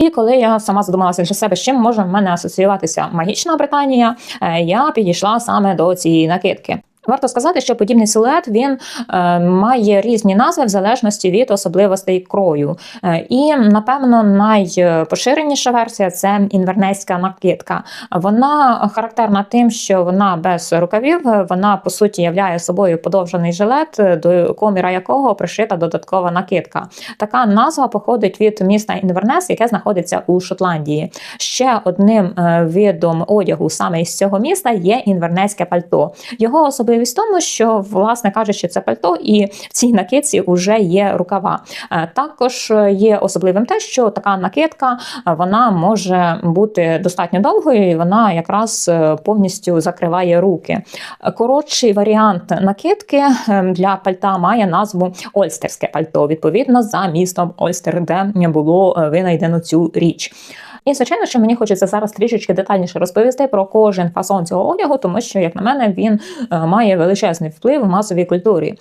І коли я сама задумалася для себе, з чим може в мене асоціюватися магічна Британія, е, я підійшла саме до цієї накидки. Варто сказати, що подібний силует він е, має різні назви в залежності від особливостей крою. Е, і, напевно, найпоширеніша версія це інвернейська накидка. Вона характерна тим, що вона без рукавів, вона по суті являє собою подовжений жилет, до коміра якого пришита додаткова накидка. Така назва походить від міста Інвернес, яке знаходиться у Шотландії. Ще одним е, видом одягу саме із цього міста є інвернейське пальто. Його особливість в тому, що, власне кажучи, це пальто, і в цій накидці вже є рукава. Е, Також є особливим те, що така накидка е, вона може бути достатньо довгою, і вона якраз е, повністю закриває руки. Коротший варіант накидки для пальта має назву Ольстерське пальто, відповідно за містом Ольстер, де було винайдено цю річ. І звичайно, що мені хочеться зараз трішечки детальніше розповісти про кожен фасон цього одягу, тому що, як на мене, він е, має величезний вплив в масовій культурі.